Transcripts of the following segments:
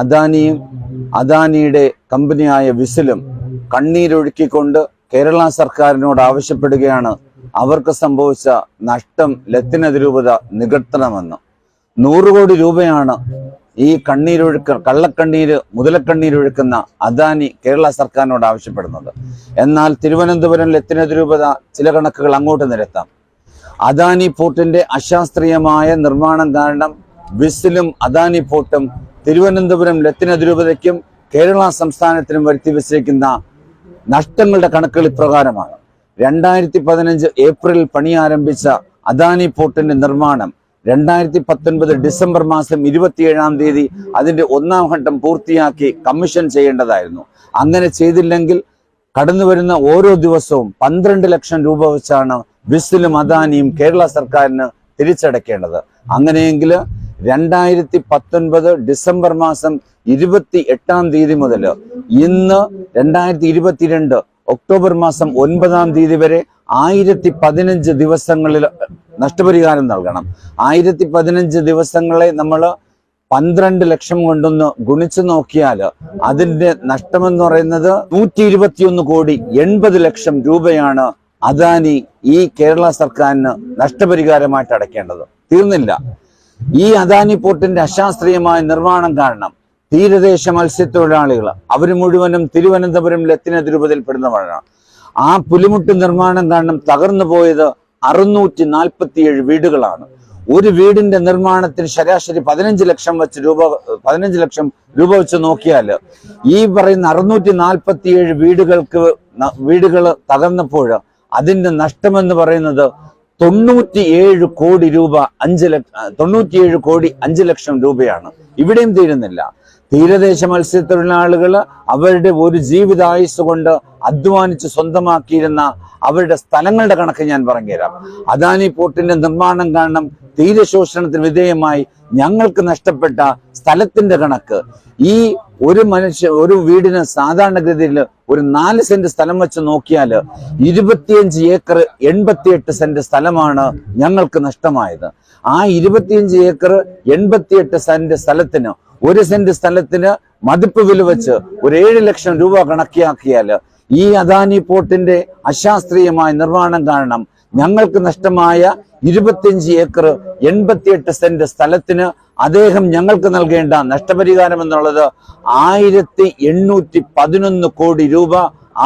അദാനിയും അദാനിയുടെ കമ്പനിയായ വിസിലും കണ്ണീരൊഴുക്കിക്കൊണ്ട് കേരള സർക്കാരിനോട് ആവശ്യപ്പെടുകയാണ്. അവർക്ക് സംഭവിച്ച നഷ്ടം ലത്തിനതിരൂപത നികത്തണമെന്ന്. നൂറ് കോടി രൂപയാണ് ഈ കണ്ണീരൊഴുക്ക കള്ളക്കണ്ണീര് മുതലക്കണ്ണീരൊഴുക്കുന്ന അദാനി കേരള സർക്കാരിനോട് ആവശ്യപ്പെടുന്നത്. എന്നാൽ തിരുവനന്തപുരം ലത്തിനതിരൂപത ചില കണക്കുകൾ അങ്ങോട്ട് നിരത്താം. അദാനി പോർട്ടിന്റെ അശാസ്ത്രീയമായ നിർമ്മാണം കാരണം വിസിലും അദാനി പോർട്ടും തിരുവനന്തപുരം ലത്തിനതിരൂപതയ്ക്കും കേരള സംസ്ഥാനത്തിനും വരുത്തി വെച്ചിരിക്കുന്ന നഷ്ടങ്ങളുടെ കണക്കുകൾ ഇപ്രകാരമാണ്. രണ്ടായിരത്തി പതിനഞ്ച് ഏപ്രിലിൽ പണി ആരംഭിച്ച അദാനി പോർട്ടിന്റെ നിർമ്മാണം രണ്ടായിരത്തി പത്തൊൻപത് ഡിസംബർ മാസം ഇരുപത്തിയേഴാം തീയതി അതിന്റെ ഒന്നാം ഘട്ടം പൂർത്തിയാക്കി കമ്മീഷൻ ചെയ്യേണ്ടതായിരുന്നു. അങ്ങനെ ചെയ്തില്ലെങ്കിൽ കടന്നു വരുന്ന ഓരോ ദിവസവും പന്ത്രണ്ട് ലക്ഷം രൂപ വെച്ചാണ് വിസിലും അദാനിയും കേരള സർക്കാരിന് തിരിച്ചടയ്ക്കേണ്ടത് അങ്ങനെയെങ്കിൽ രണ്ടായിരത്തി പത്തൊൻപത് ഡിസംബർ മാസം ഇരുപത്തി എട്ടാം തീയതി മുതൽ ഇന്ന് രണ്ടായിരത്തി ഇരുപത്തിരണ്ട് ഒക്ടോബർ മാസം ഒൻപതാം തീയതി വരെ ആയിരത്തി പതിനഞ്ച് ദിവസങ്ങളിൽ നഷ്ടപരിഹാരം നൽകണം. ആയിരത്തി പതിനഞ്ച് ദിവസങ്ങളെ നമ്മൾ പന്ത്രണ്ട് ലക്ഷം കൊണ്ടൊന്ന് ഗുണിച്ചു നോക്കിയാൽ അതിന്റെ നഷ്ടമെന്ന് പറയുന്നത് നൂറ്റി ഇരുപത്തിയൊന്ന് കോടി എൺപത് ലക്ഷം രൂപയാണ് അദാനി ഈ കേരള സർക്കാരിന് നഷ്ടപരിഹാരമായിട്ട് അടയ്ക്കേണ്ടത്. തീർന്നില്ല. ഈ അദാനി പോർട്ടിന്റെ അശാസ്ത്രീയമായ നിർമ്മാണം കാരണം തീരദേശ മത്സ്യത്തൊഴിലാളികൾ അവർ മുഴുവനും തിരുവനന്തപുരം ലത്തിന തിരുപതിയിൽപ്പെടുന്നവരാണ് ആ പുലിമുട്ട് നിർമ്മാണം കാരണം തകർന്നു പോയത് അറുന്നൂറ്റി നാൽപ്പത്തിയേഴ് വീടുകളാണ്. ഒരു വീടിന്റെ നിർമ്മാണത്തിന് ശരാശരി പതിനഞ്ച് ലക്ഷം വെച്ച് രൂപ പതിനഞ്ച് ലക്ഷം രൂപ വെച്ച് നോക്കിയാൽ ഈ പറയുന്ന അറുന്നൂറ്റി നാൽപ്പത്തിയേഴ് വീടുകൾക്ക് വീടുകൾ തകർന്നപ്പോൾ അതിന്റെ നഷ്ടമെന്ന് പറയുന്നത് തൊണ്ണൂറ്റിയേഴ് കോടി രൂപ അഞ്ച് ലക്ഷം തൊണ്ണൂറ്റിയേഴ് കോടി അഞ്ച് ലക്ഷം രൂപയാണ്. ഇവിടെയും തീരുന്നില്ല. തീരദേശ മത്സ്യത്തൊഴിലാളികൾ അവരുടെ ഒരു ജീവിതായുസ് കൊണ്ട് അധ്വാനിച്ച് സ്വന്തമാക്കിയിരുന്ന അവരുടെ സ്ഥലങ്ങളുടെ കണക്ക് ഞാൻ പറഞ്ഞുതരാം. അദാനി പോർട്ടിന്റെ നിർമ്മാണം കാരണം തീരശോഷണത്തിന് വിധേയമായി ഞങ്ങൾക്ക് നഷ്ടപ്പെട്ട സ്ഥലത്തിന്റെ കണക്ക്. ഈ ഒരു മനുഷ്യ ഒരു വീടിന് സാധാരണഗതിയിൽ ഒരു നാല് സെന്റ് സ്ഥലം വെച്ച് നോക്കിയാൽ ഇരുപത്തിയഞ്ച് ഏക്കർ എൺപത്തിയെട്ട് സെന്റ് സ്ഥലമാണ് ഞങ്ങൾക്ക് നഷ്ടമായത്. ആ ഇരുപത്തിയഞ്ച് ഏക്കർ എൺപത്തിയെട്ട് സെന്റ് സ്ഥലത്തിന് ഒരു സെന്റ് സ്ഥലത്തിന് മതിപ്പ് വില വെച്ച് ഒരു ഏഴ് ലക്ഷം രൂപ കണക്കിയാക്കിയാൽ ഈ അദാനി പോർട്ടിന്റെ അശാസ്ത്രീയമായ നിർമ്മാണം കാരണം ഞങ്ങൾക്ക് നഷ്ടമായ ഇരുപത്തിയഞ്ച് ഏക്കർ എൺപത്തിയെട്ട് സെന്റ് സ്ഥലത്തിന് അദ്ദേഹം ഞങ്ങൾക്ക് നൽകേണ്ട നഷ്ടപരിഹാരം എന്നുള്ളത് ആയിരത്തി എണ്ണൂറ്റി പതിനൊന്ന് കോടി രൂപ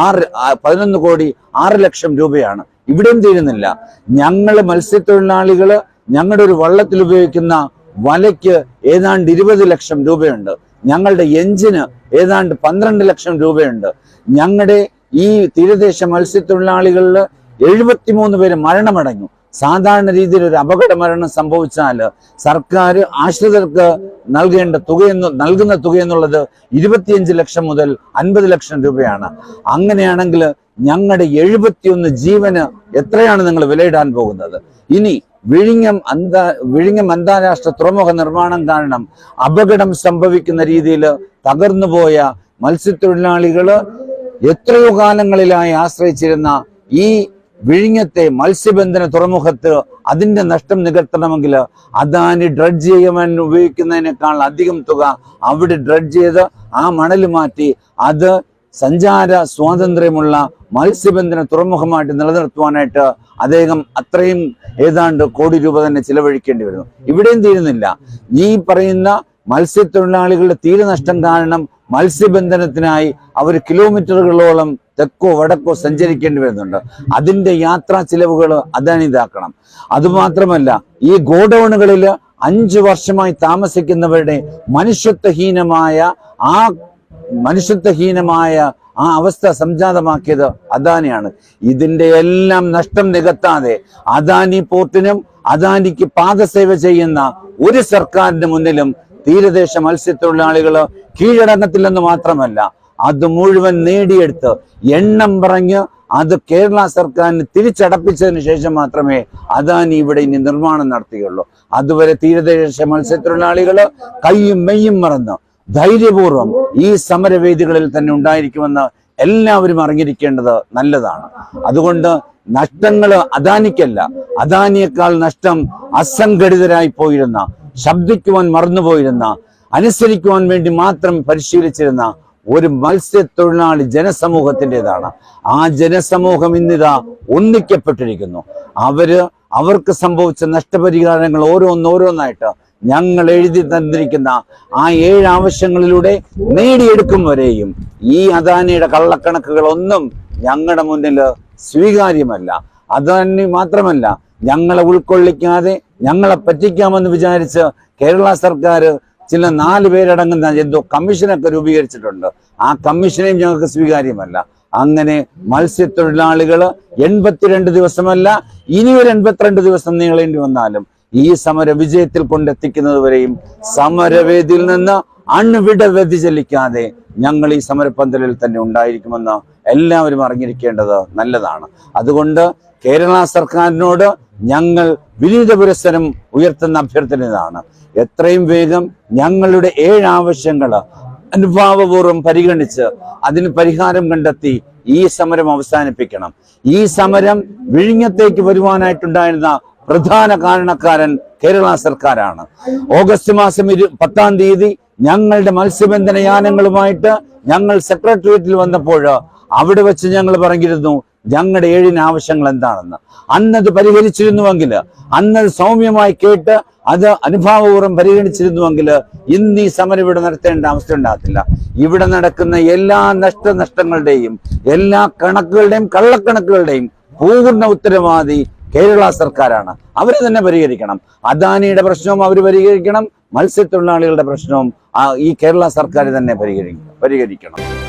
ആറ് പതിനൊന്ന് കോടി ആറ് ലക്ഷം രൂപയാണ്. ഇവിടെയും തീരുന്നില്ല ഞങ്ങൾ മത്സ്യത്തൊഴിലാളികൾ ഞങ്ങളുടെ ഒരു വള്ളത്തിൽ ഉപയോഗിക്കുന്ന വലയ്ക്ക് ഏതാണ്ട് ഇരുപത് ലക്ഷം രൂപയുണ്ട്. ഞങ്ങളുടെ എഞ്ചിന് ഏതാണ്ട് പന്ത്രണ്ട് ലക്ഷം രൂപയുണ്ട്. ഞങ്ങളുടെ ഈ തീരദേശ മത്സ്യത്തൊഴിലാളികളിൽ എഴുപത്തിമൂന്ന് പേര് മരണമടഞ്ഞു. സാധാരണ രീതിയിൽ ഒരു അപകട മരണം സംഭവിച്ചാൽ സർക്കാർ ആശ്രിതർക്ക് നൽകേണ്ട തുകയെന്ന് നൽകുന്ന തുകയെന്നുള്ളത് ഇരുപത്തിയഞ്ച് ലക്ഷം മുതൽ അൻപത് ലക്ഷം രൂപയാണ്. അങ്ങനെയാണെങ്കിൽ ഞങ്ങളുടെ എഴുപത്തിയൊന്ന് ജീവന് എത്രയാണ് നിങ്ങൾ വിലയിടാൻ പോകുന്നത്? ഇനി വിഴിഞ്ഞം അന്താ വിഴിഞ്ഞം അന്താരാഷ്ട്ര തുറമുഖ നിർമ്മാണം കാരണം അപകടം സംഭവിക്കുന്ന രീതിയിൽ തകർന്നുപോയ മത്സ്യത്തൊഴിലാളികൾ എത്രയോ കാലങ്ങളിലായി ആശ്രയിച്ചിരുന്ന ഈ വിഴിഞ്ഞത്തെ മത്സ്യബന്ധന തുറമുഖത്ത് അതിന്റെ നഷ്ടം നികത്തണമെങ്കിൽ അദാനി ഡ്രഡ്ജ് ചെയ്യുമെൻ ഉപയോഗിക്കുന്നതിനേക്കാൾ അധികം തുക അവിടെ ഡ്രഡ്ജ് ചെയ്ത് ആ മണൽ മാറ്റി അത് സഞ്ചാര സ്വാതന്ത്ര്യമുള്ള മത്സ്യബന്ധന തുറമുഖമായിട്ട് നിലനിർത്തുവാനായിട്ട് അദ്ദേഹം അത്രയും ഏതാണ്ട് കോടി രൂപ തന്നെ ചിലവഴിക്കേണ്ടി വരുന്നു. ഇവിടെയും തീരുന്നില്ല ഈ പറയുന്ന മത്സ്യത്തൊഴിലാളികളുടെ തീരനഷ്ടം കാരണം മത്സ്യബന്ധനത്തിനായി അവർ കിലോമീറ്ററുകളോളം തെക്കോ വടക്കോ സഞ്ചരിക്കേണ്ടി വരുന്നുണ്ട്. അതിന്റെ യാത്രാ ചിലവുകൾ അതാണ് ഇതാക്കണം. അതുമാത്രമല്ല ഈ ഗോഡൌണുകളിൽ അഞ്ചു വർഷമായി താമസിക്കുന്നവരുടെ മനുഷ്യത്വഹീനമായ ആ മനുഷ്യത്വഹീനമായ ആ അവസ്ഥ സംജാതമാക്കിയത് അദാനിയാണ്. ഇതിന്റെ എല്ലാം നഷ്ടം നികത്താതെ അദാനി പോർട്ടിനും അദാനിക്ക് പാദസേവ ചെയ്യുന്ന ഒരു സർക്കാരിന് മുന്നിലും തീരദേശ മത്സ്യത്തൊഴിലാളികൾ കീഴടങ്ങത്തില്ലെന്ന് മാത്രമല്ല അത് മുഴുവൻ നേടിയെടുത്ത് എണ്ണം പറഞ്ഞ് അത് കേരള സർക്കാരിന് തിരിച്ചടപ്പിച്ചതിന് ശേഷം മാത്രമേ അദാനി ഇവിടെ ഇനി നിർമ്മാണം നടത്തുകയുള്ളൂ. അതുവരെ തീരദേശ മത്സ്യത്തൊഴിലാളികൾ കയ്യും മെയ്യും മറന്ന് ധൈര്യപൂർവം ഈ സമരവേദികളിൽ തന്നെ ഉണ്ടായിരിക്കുമെന്ന് എല്ലാവരും അറിഞ്ഞിരിക്കേണ്ടത് നല്ലതാണ്. അതുകൊണ്ട് നഷ്ടങ്ങൾ അദാനിക്കല്ല. അദാനിയേക്കാൾ നഷ്ടം അസംഘടിതരായി പോയിരുന്ന ശബ്ദിക്കുവാൻ മറന്നുപോയിരുന്ന അനുസരിക്കുവാൻ വേണ്ടി മാത്രം പരിശീലിച്ചിരുന്ന ഒരു മത്സ്യത്തൊഴിലാളി ജനസമൂഹത്തിന്റെതാണ്. ആ ജനസമൂഹം ഇന്നിതാ ഒന്നിക്കപ്പെട്ടിരിക്കുന്നു. അവർ അവർക്ക് സംഭവിച്ച നഷ്ടപരിഹാരങ്ങൾ ഓരോന്നോരോന്നായിട്ട് ഞങ്ങൾ എഴുതി തന്നിരിക്കുന്ന ആ ഏഴ് ആവശ്യങ്ങളിലൂടെ നേടിയെടുക്കും വരെയും ഈ അദാനിയുടെ കള്ളക്കണക്കുകളൊന്നും ഞങ്ങളുടെ മുന്നിൽ സ്വീകാര്യമല്ല. അദാനി മാത്രമല്ല ഞങ്ങളെ ഉൾക്കൊള്ളിക്കാതെ ഞങ്ങളെ പറ്റിക്കാമെന്ന് വിചാരിച്ച് കേരള സർക്കാർ ചില നാല് പേരടങ്ങുന്ന എന്തോ കമ്മീഷനൊക്കെ രൂപീകരിച്ചിട്ടുണ്ട്. ആ കമ്മീഷനെയും ഞങ്ങൾക്ക് സ്വീകാര്യമല്ല. അങ്ങനെ മത്സ്യത്തൊഴിലാളികൾ എൺപത്തിരണ്ട് ദിവസമല്ല ഇനി ഒരു എൺപത്തിരണ്ട് ദിവസം നീളേണ്ടി വന്നാലും ഈ സമര വിജയത്തിൽ കൊണ്ടെത്തിക്കുന്നതുവരെയും സമരവേദിയിൽ നിന്ന് അൺവിട വ്യതിചലിക്കാതെ ഞങ്ങൾ ഈ സമരപ്പന്തലിൽ തന്നെ ഉണ്ടായിരിക്കുമെന്ന് എല്ലാവരും അറിഞ്ഞിരിക്കേണ്ടത് നല്ലതാണ്. അതുകൊണ്ട് കേരള സർക്കാരിനോട് ഞങ്ങൾ വിനീത പുരസ്സരം ഉയർത്തുന്ന അഭ്യർത്ഥന ഇതാണ്. എത്രയും വേഗം ഞങ്ങളുടെ ഏഴ് ആവശ്യങ്ങൾ അനുഭാവപൂർവം പരിഗണിച്ച് അതിന് പരിഹാരം കണ്ടെത്തി ഈ സമരം അവസാനിപ്പിക്കണം. ഈ സമരം വിഴിഞ്ഞത്തേക്ക് വരുവാനായിട്ടുണ്ടായിരുന്ന പ്രധാന കാരണക്കാരൻ കേരള സർക്കാരാണ്. ഓഗസ്റ്റ് മാസം ഇരു പത്താം തീയതി ഞങ്ങളുടെ മത്സ്യബന്ധന യാനങ്ങളുമായിട്ട് ഞങ്ങൾ സെക്രട്ടേറിയറ്റിൽ വന്നപ്പോൾ അവിടെ വെച്ച് ഞങ്ങൾ പറഞ്ഞിരുന്നു ഞങ്ങളുടെ ഏഴിന് ആവശ്യങ്ങൾ എന്താണെന്ന്. അന്നത് പരിഹരിച്ചിരുന്നുവെങ്കിൽ അന്നത് സൗമ്യമായി കേട്ട് അത് അനുഭാവപൂർവം പരിഗണിച്ചിരുന്നുവെങ്കിൽ ഇന്ന് ഈ സമരം ഇവിടെ നടത്തേണ്ട അവസ്ഥ ഉണ്ടാകത്തില്ല. ഇവിടെ നടക്കുന്ന എല്ലാ നഷ്ടനഷ്ടങ്ങളുടെയും എല്ലാ കണക്കുകളുടെയും കള്ളക്കണക്കുകളുടെയും പൂർണ ഉത്തരവാദി കേരള സർക്കാരാണ്. അവരെ തന്നെ പരിഹരിക്കണം. അദാനിയുടെ പ്രശ്നവും അവർ പരിഹരിക്കണം. മത്സ്യത്തൊഴിലാളികളുടെ പ്രശ്നവും ഈ കേരള സർക്കാർ തന്നെ പരിഹരിക്കണം പരിഹരിക്കണം.